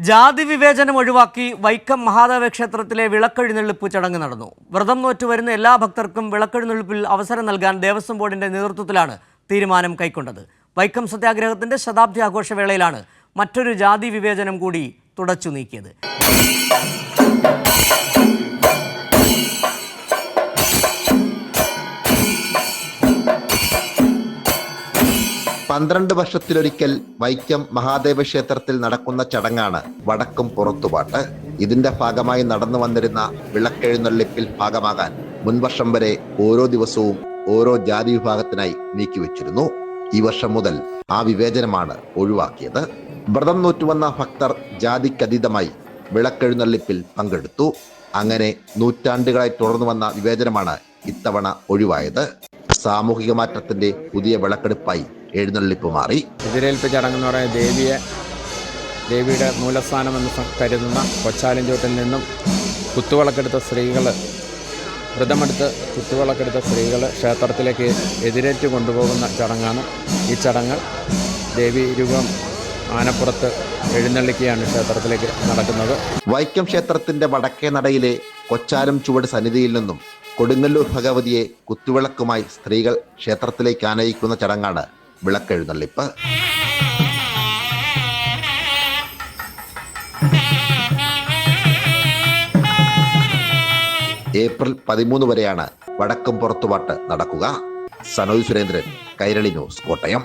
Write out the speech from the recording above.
ജാതി വിവേചനം ഒഴിവാക്കി വൈക്കം മഹാദേവ ക്ഷേത്രത്തിലെ വിളക്കെഴുന്നള്ളിപ്പ് ചടങ്ങ് നടന്നു. വ്രതം നോറ്റു വരുന്ന എല്ലാ ഭക്തർക്കും വിളക്കെഴുന്നള്ളിപ്പിൽ അവസരം നൽകാൻ ദേവസ്വം ബോർഡിന്റെ നേതൃത്വത്തിലാണ് തീരുമാനം കൈക്കൊണ്ടത്. വൈക്കം സത്യാഗ്രഹത്തിന്റെ ശതാബ്ദി ആഘോഷവേളയിലാണ് മറ്റൊരു ജാതി വിവേചനം കൂടി തുടച്ചു നീക്കിയത്. പന്ത്രണ്ട് വർഷത്തിലൊരിക്കൽ വൈക്കം മഹാദേവ ക്ഷേത്രത്തിൽ നടക്കുന്ന ചടങ്ങാണ് വടക്കും പുറത്തുപാട്ട്. ഇതിന്റെ ഭാഗമായി നടന്നു വന്നിരുന്ന വിളക്കെഴുന്നള്ളിപ്പിൽ ഭാഗമാകാൻ മുൻവർഷം വരെ ഓരോ ദിവസവും ഓരോ ജാതി വിഭാഗത്തിനായി നീക്കിവെച്ചിരുന്നു ഈ വർഷം മുതൽ ആ വിവേചനമാണ് ഒഴിവാക്കിയത്. വ്രതം നൂറ്റുവന്ന ഭക്തർ ജാതിക്കതീതമായി വിളക്കെഴുന്നള്ളിപ്പിൽ പങ്കെടുത്തു. അങ്ങനെ നൂറ്റാണ്ടുകളായി തുടർന്നു വന്ന വിവേചനമാണ് ഇത്തവണ ഒഴിവായത്. സാമൂഹിക മാറ്റത്തിന്റെ പുതിയ വിളക്കെടുപ്പായി എഴുന്നള്ളിപ്പ് മാറി. എതിരേൽപ്പ് ചടങ്ങ് എന്ന് പറയുന്നത് ദേവിയെ ദേവിയുടെ മൂലസ്ഥാനമെന്ന് എന്ന് കരുതുന്ന കൊച്ചാലിൻചോട്ടിൽ നിന്നും കുത്തുവിളക്കെടുത്ത സ്ത്രീകൾ വ്രതമെടുത്ത് കുത്തുവിളക്കെടുത്ത സ്ത്രീകൾ ക്ഷേത്രത്തിലേക്ക് എതിരേറ്റ് കൊണ്ടുപോകുന്ന ചടങ്ങാണ് ഈ ചടങ്ങ്. ദേവി രൂപം ആനപ്പുറത്ത് എഴുന്നള്ളിക്കുകയാണ് ക്ഷേത്രത്തിലേക്ക് നടക്കുന്നത്. വൈക്കം ക്ഷേത്രത്തിന്റെ വടക്കേ നടയിലെ കൊച്ചാരം ചുവട് സന്നിധിയിൽ നിന്നും കൊടുങ്ങല്ലൂർ ഭഗവതിയെ കുത്തുവിളക്കുമായി സ്ത്രീകൾ ക്ഷേത്രത്തിലേക്ക് ആനയിക്കുന്ന ചടങ്ങാണ് വിളക്കെഴുന്നള്ളിപ്പ്. ഏപ്രിൽ പതിമൂന്ന് വരെയാണ് വടക്കും പുറത്തുപാട്ട് നടക്കുക. സനോജ് സുരേന്ദ്രൻ കൈരളി ന്യൂസ് കോട്ടയം.